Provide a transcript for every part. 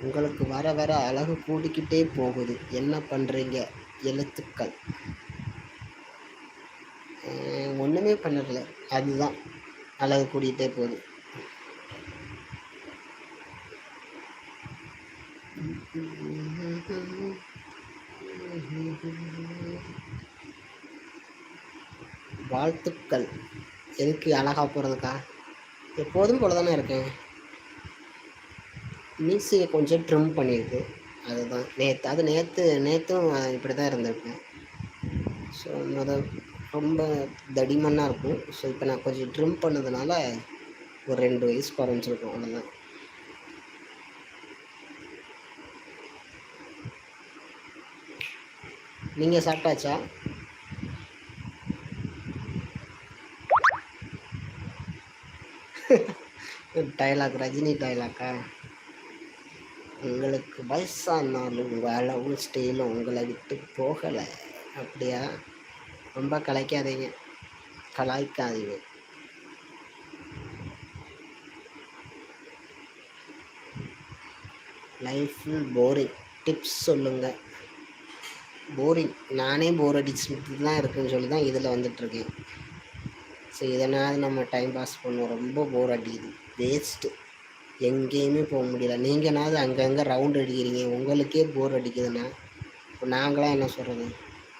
உங்களுக்கு வர வர அழகு கூடிக்கிட்டே போகுது. என்ன பண்ணுறீங்க எழுத்துக்கள். ஒன்றுமே பண்ணல. அதுதான். அழகு கூடிக்கிட்டே போகுது. வாழ்த்துக்கள். எதுக்கு அழகாக போகிறதுக்கா எப்போதும் போல தானே இருக்கேன். மீசையை கொஞ்சம் ட்ரிம் பண்ணியிருக்கு. அதுதான். நேற்று அது நேற்று நேற்றும் இப்படி தான் இருந்திருப்பேன் ஸோ முத ரொம்ப தடிமன்னாக இருக்கும். ஸோ இப்போ நான் கொஞ்சம் ட்ரிம் பண்ணதுனால ஒரு ரெண்டு வயசு குறைஞ்சிருக்கும். அவ்வளோதான் நீங்கள் சாப்பிட்டாச்சா? டைலாக் ரஜினி டைலாக்கா உங்களுக்கு வயசானாலும் உங்கள் அளவும் ஸ்டைலும் உங்களை விட்டு போகலை. அப்படியா? ரொம்ப கலைக்காதீங்க. கலாய்க்காதீங்க. லைஃப்பில் போரிங். டிப்ஸ் சொல்லுங்கள் போரிங். நானே போர் அடிச்சுட்டு தான் இருக்குன்னு சொல்லி தான் இதில் வந்துட்டுருக்கேன். ஸோ இதனால் நம்ம டைம் பாஸ் பண்ணுவோம். ரொம்ப போர் அடிக்குது. வேஸ்ட்டு. எங்கேயுமே போக முடியல. நீங்களாவது அங்கங்கே ரவுண்ட் அடிக்கிறீங்க. உங்களுக்கே போர் அடிக்குதுன்னா இப்போ நாங்களாம் என்ன சொல்கிறது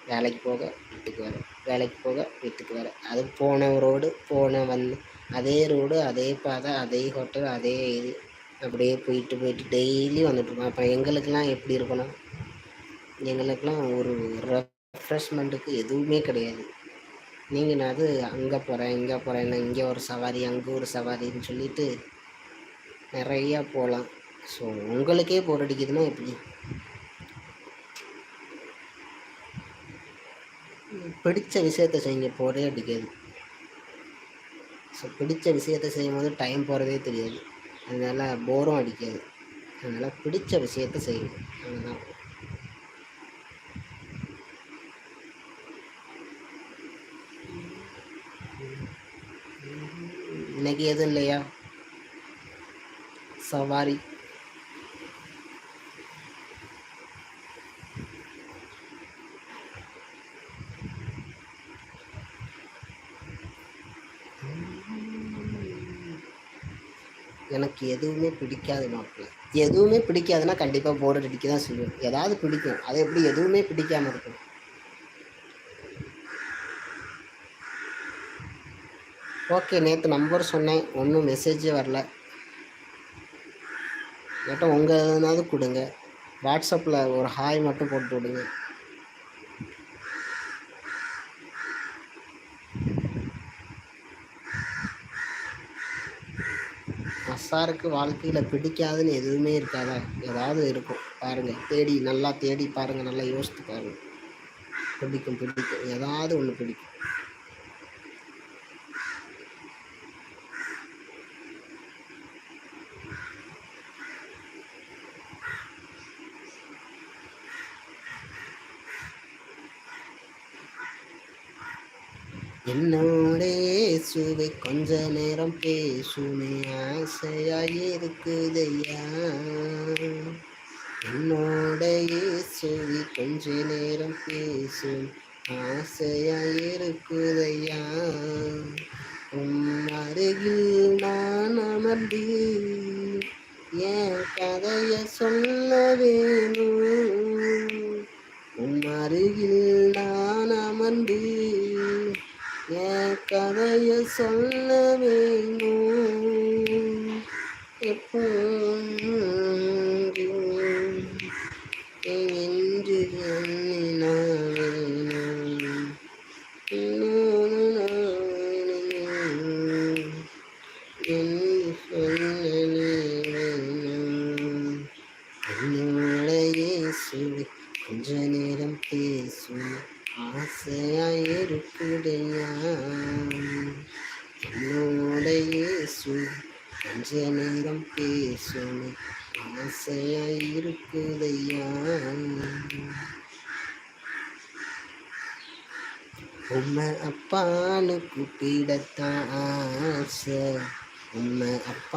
வேலைக்கு போக வீட்டுக்கு வர. வேலைக்கு போக வீட்டுக்கு வர. அது போன ரோடு போன வந்து அதே ரோடு அதே பாதை அதே ஹோட்டல் அதே இது. அப்படியே போயிட்டு போயிட்டு டெய்லி வந்துட்டுருக்கோம் அப்போ எங்களுக்கெல்லாம் எப்படி இருக்கணும் எங்களுக்கெல்லாம் ஒரு ரெஃப்ரெஷ்மெண்ட்டுக்கு எதுவுமே கிடையாது. நீங்கள் நான் அது அங்கே போகிறேன் இங்கே போகிறேன் இங்கே ஒரு சவாரி அங்கே ஒரு சவாரின்னு சொல்லிட்டு நிறையா போகலாம். ஸோ உங்களுக்கே போர் அடிக்குதுன்னா எப்படி? பிடித்த விஷயத்த செய்யுங்க. போரே அடிக்காது. ஸோ பிடித்த விஷயத்த செய்யும்போது டைம் போகிறதே தெரியாது. அதனால் போரும் அடிக்காது. அதனால் பிடித்த விஷயத்த செய்யுங்க. அதுதான் இன்னைக்கு எதுவும் இல்லையா? சவாரி எனக்கு எதுவுமே பிடிக்காது மாப்பிள்ள. எதுவுமே பிடிக்காதுன்னா கண்டிப்பாக போர் அடிக்க தான் சொல்லுவேன். ஏதாவது பிடிக்கும். அது எப்படி எதுவுமே பிடிக்காமல் இருக்கும். ஓகே நேற்று நம்பர் சொன்னேன். ஒன்றும் மெசேஜே வரல. கேட்டால் உங்கள் எதுனாவது கொடுங்க. வாட்ஸ்அப்பில் ஒரு ஹாய் மட்டும் போட்டு விடுங்க. அசாருக்கு வாழ்க்கையில் பிடிக்காதுன்னு எதுவுமே இருக்காதா? ஏதாவது இருக்கும். பாருங்கள் தேடி நல்லா தேடி பாருங்கள் நல்லா யோசித்து பாருங்கள் பிடிக்கும் பிடிக்கும். ஏதாவது ஒன்று பிடிக்கும். என்னோடே சுவை கொஞ்ச நேரம் பேசுமே ஆசையாயிருக்குதையா என்னோட சுவை கொஞ்ச நேரம் பேசும் ஆசையாயிருக்குதையா உன் அருகில் நான் அமர்ந்து என் கதைய சொல்ல வேணும். உன் அருகில் நான் அமர்ந்து என் கதைய சொல்ல வேணும். எப்போ இயேசு கொஞ்ச நேரம் பேசும் ஆசையாயிருக்குதையா உம்மை அப்பான்னு கூப்பிடத்தான் ஆசை. உம்மை அப்பா